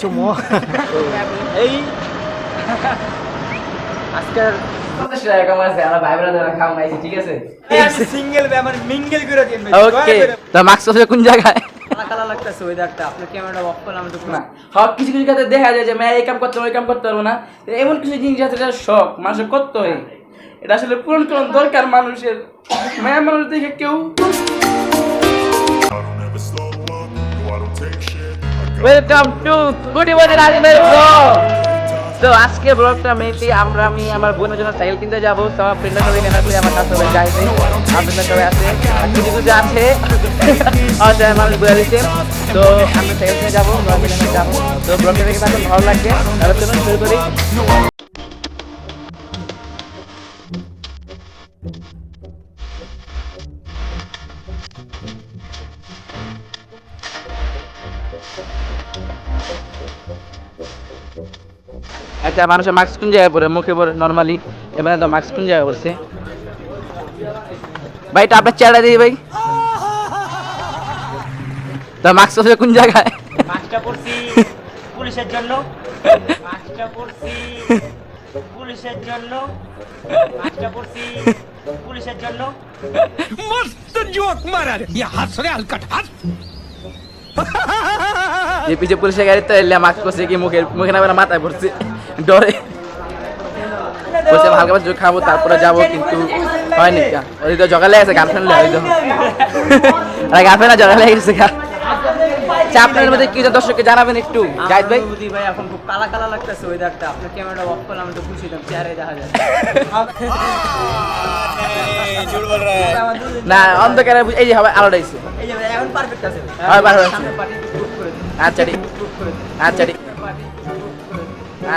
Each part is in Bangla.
চুমো। এই। আজকের পঞ্চাশ টাকা কামাইছে আমরা ভাই বোনেরা যারা খাওয়া খাইছি ঠিক আছে? সিঙ্গেল আমার মিঙ্গেল করে দিন ওকে তো মাস্ক আছে কোন জায়গায়? কালা কালা লাগতেছে ওয়েদারটা আপনার ক্যামেরাটা অফ করলাম একটু না হ্যাঁ কিছু কিছু ক্ষেত্রে দেখা যায় যে মেয়ে এই কাম করতে ওই কাম করতে পারব না এমন কিছু জিনিস আছে যেটা শখ মানুষের করতে হয় এটা আসলে পূরণ করার দরকার মানুষের। মেয়ে মানুষ দেখে কেউ ওয়েলকাম টু ওয়ানের আজমের ব্লগ তো আজকে ব্লগটা মেয়েটি আমরা, আমি, আমার বোনের জন্য সাইকেল কিনতে যাব। সব ফ্রেন্ডের সবাই নেনা করে আমার কাছে সবাই যাইবে আপনাদের সবাই আছে। কিছু কিছু আছে। আচ্ছা মানুষ বলে দিচ্ছে তো আমি সাইকেল কিনে যাব ব্লগ কিনে যাব। তো ব্লগটা দেখে ভালো লাগবে। তাহলে চলুন শুরু করি। আচ্ছা মানুষের মাস্ক কোন জায়গায় পরে মুখে পরে নর্মালি এবারে তো মাস্ক কোন জায়গায় পড়ছে? ভাই এটা আপনার চেহারা দিই ভাই। তো মাস্ক আছে কোন জায়গায়? মাছটা পড়ছি পুলিশের জন্য। মাছটা পড়ছি পুলিশের জন্য। মাছটা পড়ছি পুলিশের জন্য। যে পিছে পুলিশের গাড়িতে মাস্ক পরছে কি মুখের মুখে না মাথায় পড়ছে। ডরে। বলছে হালকা পাতলা খাব, তারপরে যাব কিন্তু হয়নি ওই তো জগালে আছে গার্লফ্রেন্ড লাগে আরে গার্লফ্রেন্ড জগালে গেছে গা। আচ্ছা আপনাদের মধ্যে কি দর্শককে জানাবেন একটু? জাহিদ ভাই? বুদ্ধি ভাই এখন খুব কালা কালা লাগতেছে ওয়েদারটা আপনার ক্যামেরাটা অফ করলাম একটু খুশি দাম দেখা যায়। না অন্ধকারে এই যে হবে আলোটা আইছে এই যে এখন পারফেক্ট আছে। হয়, দিন। আচ্ছা ঠিক। আচ্ছা ঠিক।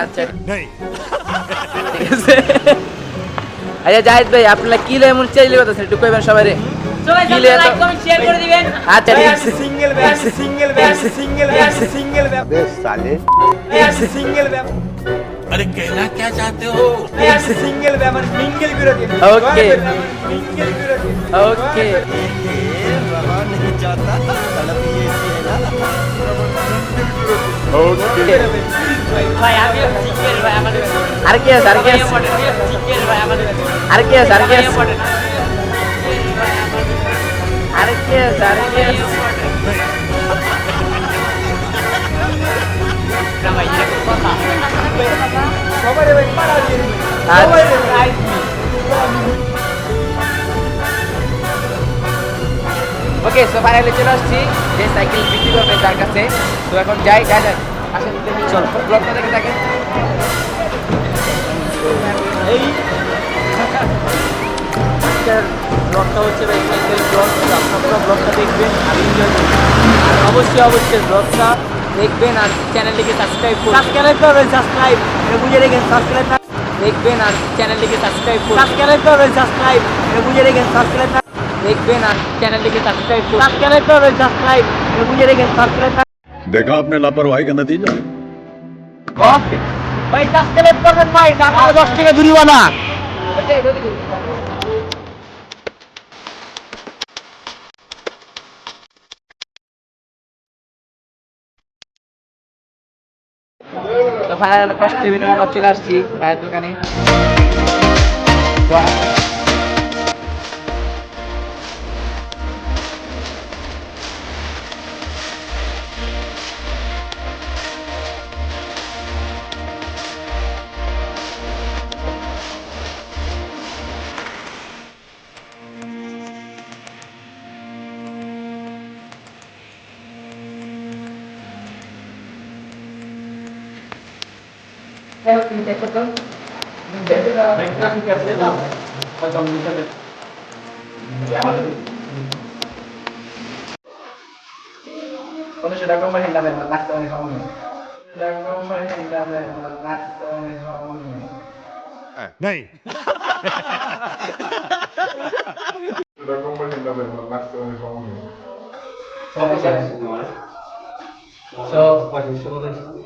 আচ্ছা ঠিক। আছে। আচ্ছা জাহিদ ভাই আপনারা কি লে এমন চাইলে কথা একটু কইবেন সবাই अरे कहना क्या चाहते हो सिंगल मिंगल ओके ओके नहीं जाता okay R K S R K S R K S R K S দিন আর- সবাই রাইট ওকে সো ফাইনালি চলে আসছি, যে সাইকেল বিক্রি করবে তার কাছে। তো এখন যাই যাই যাই। আসেন চল ব্লগটা দেখে থাকেন। ব্লগটা হচ্ছে ভাই সাইকেল ব্লগ আপনারা ব্লগটা দেখবেন আর এনজয় করবেন আর অবশ্যই অবশ্যই ব্লগটা দেখবেন আর চ্যানেলটিকে সাবস্ক্রাইব করবেন সাবস্ক্রাইব করবেন সাবস্ক্রাইব এটা বুঝে রেখেন সাবস্ক্রাইব না দেখবেন আর চ্যানেলটিকে সাবস্ক্রাইব করবেন সাবস্ক্রাইব করবেন সাবস্ক্রাইব এটা বুঝে রেখেন সাবস্ক্রাইব না দেখবেন আর চ্যানেলটিকে সাবস্ক্রাইব করবেন সাবস্ক্রাইব করবেন সাবস্ক্রাইব এটা বুঝে রেখেন সাবস্ক্রাইব না देखा आपने लापरवाही का नतीजा ভাই সাবস্ক্রাইব করবেন ভাই টাকা 10 টাকা জরিমানা তো কষ্টে করে চলে আসছি ভাইয়ের দোকানে। Theo tính tế cực Mình để được là Đánh ra khi kẹp dễ dàng Và dòng mình sẽ được Con này mà lát tới không nhỉ? Đang có mấy hình đàn này mà không nhỉ? À. Này! Đang có mấy hình đàn này mà không nhỉ? So, so, so, so, so, so, so, so, so, so, so, so, so, so,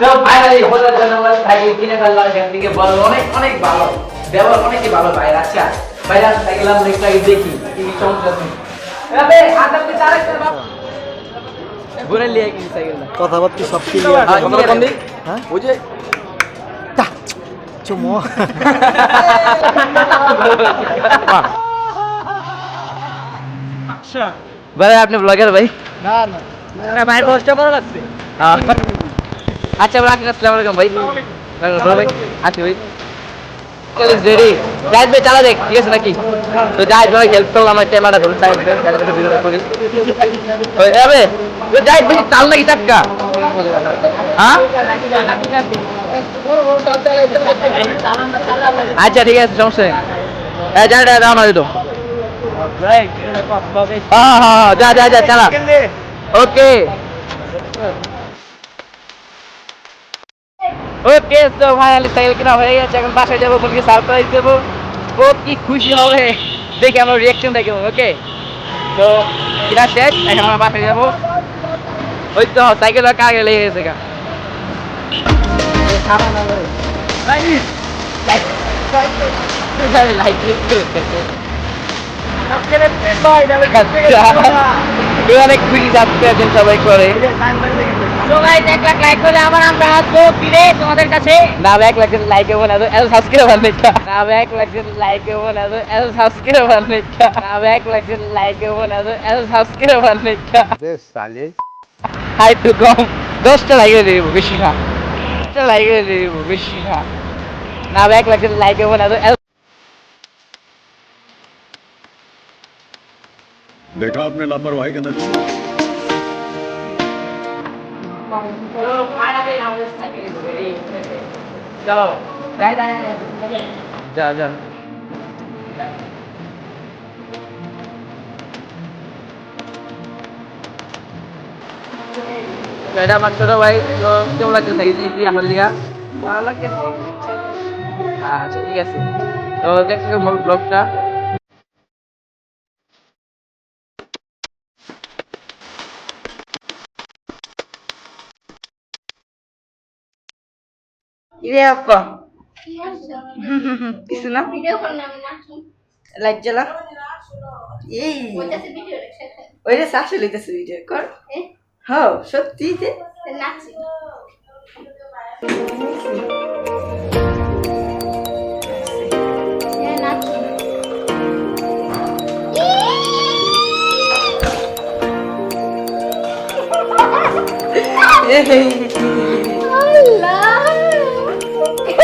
তো ফাইনালি হোটেল জন্য সাইকেল কিনে ফেললাম এখান থেকে বল অনেক অনেক ভালো ব্যবহার অনেকই ভালো ভাই আচ্ছা ভাই সাইকেল আমরা একটু আগে দেখি কি সমস্যা কথাবার্তা সব কোন দিক? হ্যাঁ? ওই যে চুমো। ভাই আপনি ব্লগার ভাই? না না। ভাই কষ্ট করা লাগছে আচ্ছা ভাই আসসালামু আলাইকুম ভাই। ভালো ভাই? আছি ভাই। রেডি জাহিদ ভাই চালা দেখ ঠিক আছে নাকি? তো জাহিদ ভাই হেল্প করলাম আমার ক্যামেরা ধরে জাহিদ ভাই জাহিদ ভাই ভিডিও করে। ওই আবে ওই ভাই চাল নাকি টাক্কা হ্যাঁ? আচ্ছা ঠিক আছে সমস্যা নেই। হ্যাঁ ভাই দাও না দিতো ভাই কথা বেশ হ্যাঁ হ্যাঁ হ্যাঁ, যা যা যা চালা ওকে ওকে তো ফাইনালি সাইকেল কিনা হয়ে গেছে এখন বাসায় যাব বোনকে সারপ্রাইজ দেবো ও কি খুশি হবে দেখি আমার রিয়াকশন দেখব ওকে তো কিনা শেষ এখন আমরা বাসায় যাব ওই তো সাইকেল কাগে লেগে গেছে গা লাইট অনেক খুশি এখন সবাই করে সবাই এক লাখ লাইক করলে আবার আমরা আসব ফিরে তোমাদের কাছে না এক লাখ লাইক এবং এত এত সাবস্ক্রাইবার নেই না এক লাখ লাইক এবং এত এত সাবস্ক্রাইবার নেই না এক লাখ লাইক এবং এত এত সাবস্ক্রাইবার নেই হাই তো কম দশটা লাইকে দিব বেশি না দশটা লাইকে দিব বেশি না না এক লাখ লাইক এবং এত देखा आपने लापरवाही का नतीजा जा जा Kaya naman ko na wai, so yung lang sa isi isi ang liya. Malak kasi. Ah, sige kasi. So next ko mag-vlog na. ইরে আপা কিছু না লাইট জ্বালা এই ওই যে শাশু লইতেছে ভিডিও কর হ্যাঁ সত্যি যে নাচি হ্যাঁ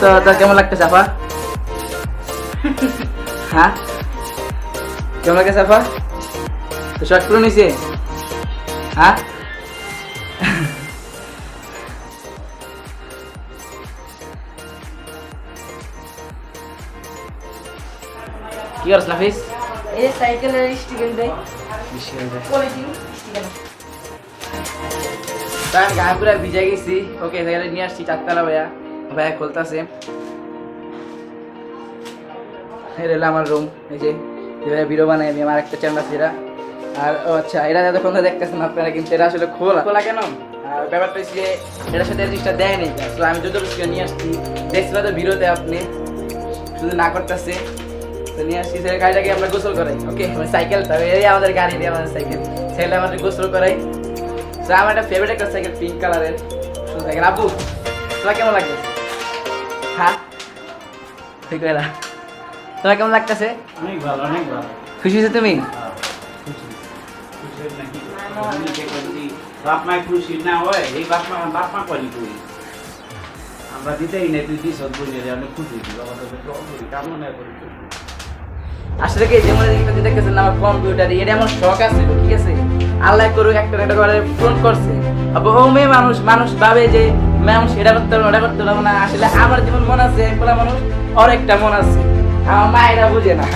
তো তো কেমন লাগতেছে আপা হ্যাঁ? কেমন লাগতেছে আপা তো শর্ট করে নিছে হ্যাঁ? কি করছ নাফিস? এই সাইকেলের স্টিকার দেয় আমি গায়ে পুরো ভিজে গেছি। ওকে সাইকেলে নিয়ে আসছি চারতলা ভাইয়া। ভাইয়া খুলতাছে। এই রইল আমার রুম এই যে এবারে ভিডিও বানাই আমি আমার একটা চ্যানেল আছে এরা আর ও আচ্ছা এরা যতক্ষণ দেখতেছেন আপনারা কিন্তু এটা আসলে খোলা। খোলা কেন? আর ব্যাপারটা হচ্ছে যে এটার সাথে জিনিসটা দেয়নি আসলে আমি যত কিছু নিয়ে আসছি দেখছিল তো ভিডিওতে আপনি শুধু না করতেছে। তো নিয়ে আসছি সেই গাড়িটাকে আমরা গোসল করাই ওকে সাইকেল তো এই আমাদের গাড়ি দিয়ে আমাদের সাইকেল সাইকেল আমাদের গোসল করাই। তো আমার একটা ফেভারিট একটা সাইকেল পিঙ্ক কালারের সাইকেল আব্বু তোরা কেমন লাগছে হ্যাঁ? তোমার কেমন লাগতেছে? অনেক ভালো অনেক ভালো। খুশি হয়েছে তুমি? বাপ মায় খুশি না হয় এই বাপ মা বাপ মা করি করি আমরা দিতেই না তুই দিস বুঝে অনেক খুশি কামনা করি আসলে কি যেমন এদিকে দেখতেছেন আমার কম্পিউটার এটা শখ আছে ঠিক আছে? আল্লাহ করুক একটা একটা করে পূরণ করছে। আবার ও মেয়ে মানুষ মানুষ ভাবে যে মানুষ এটা করতে পারব ওটা করতে পারব না। আসলে আমার যেমন মন আছে একলা মানুষ ওর একটা মন আছে। আমার মা এটা বুঝে না।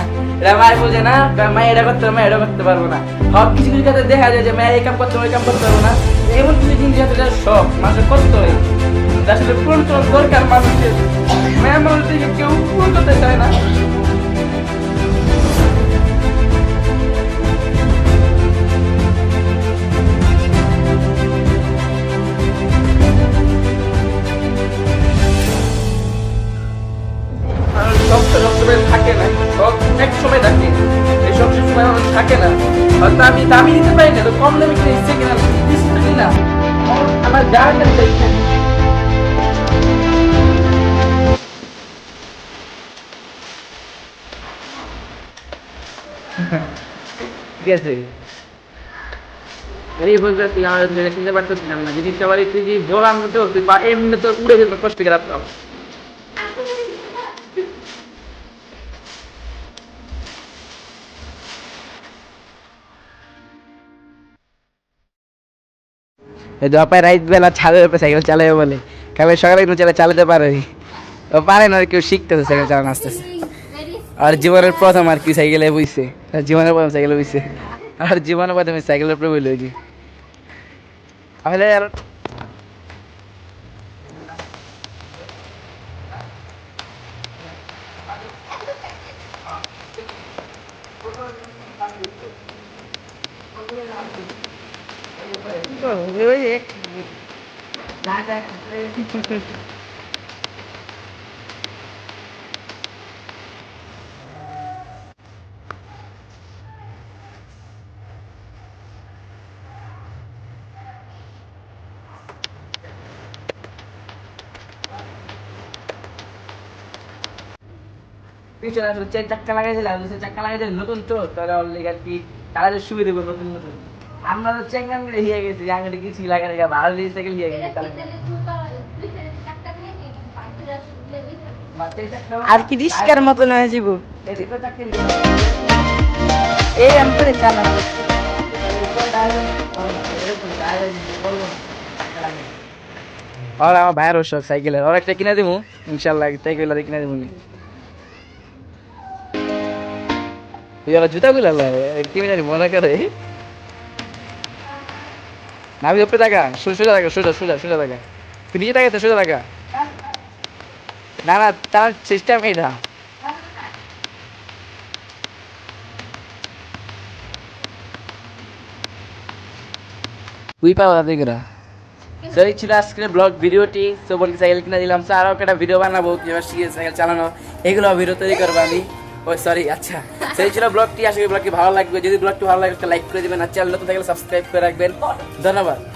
এটা মায়ের বুঝে না মা এটা করতে পারব এটা করতে পারব না। সব কিছু কিছু ক্ষেত্রে দেখা যায় যে মেয়ে এই কাম করতে ওই কাম করতে পারব না, এমন কিছু জিনিস আছে যেটা শখ মানুষের করতে হয়। আসলে পূরণ করার দরকার মানুষের। মেয়ে মানুষকে কেউ পূরণ করতে চায় না থাকে না এক সময় থাকে। আমার থাকে না, হয়তো আমি দামি নিতে পারি না, তো কম দামি কিনে ইচ্ছে কিনা কিনা, আমার যা ঠিক আছে। তুই আমার পারতেছিলাম না যদি তুই তুই এমনি তো উড়ে ফেলতো কষ্ট করে দপায় রাইত বেলা ছাদের উপরে সাইকেল চালাবে বলে। কাবে সকালে একটু চালা চালাতে পারে ও পারে না কেউ শিখতেছে সাইকেল চালানো আসতেছে আর জীবনের প্রথম আর কি সাইকেলে বইছে। জীবনের প্রথম সাইকেলে বইছে। আর জীবনের প্রথমে সাইকেলের উপরে বইলো কি তাহলে আর পিছনে আসলে চার চাক্কা লাগাইছিলাম দুটো চাক্কা লাগাইছিল নতুন তো তাহলে আর কি তাদের সুবিধা হবে নতুন নতুন। আমরা তো চেঙ্গান হিয়ে গেছি আঙুলে কিছু লাগাই না ভালো হিয়ে গেছে আর কি রিস্কার মতন হয়ে যাব এই আমি করে চালাবো আর, আমার ভাইয়েরও শখ সাইকেলের। ওর একটা কিনে দিব ইনশাল্লাহ সাইকেল কিনে দিব ওরা জুতা গুলো কি জানি মনে করে। নামি উপরে টাকা সোজা সোজা টাকা সোজা সোজা সোজা টাকা তুই নিজে টাকা সোজা টাকা না না তার সিস্টেম এইটা তুই পাবো তাদের তো এই ছিল আজকের ব্লগ ভিডিওটি। তো বলি সাইকেল কিনে দিলাম। তো আরও একটা ভিডিও বানাবো। কীভাবে শিখে সাইকেল চালানো এগুলো ভিডিও তৈরি করব আমি। ও সরি আচ্ছা। সেই ছিল ব্লগটি আশা করি ব্লগটি ভালো লাগবে। যদি ব্লগটি ভালো লাগে লাইক করে দেবেন। আর চ্যানেল নতুন থাকলে সাবস্ক্রাইব করে রাখবেন। ধন্যবাদ।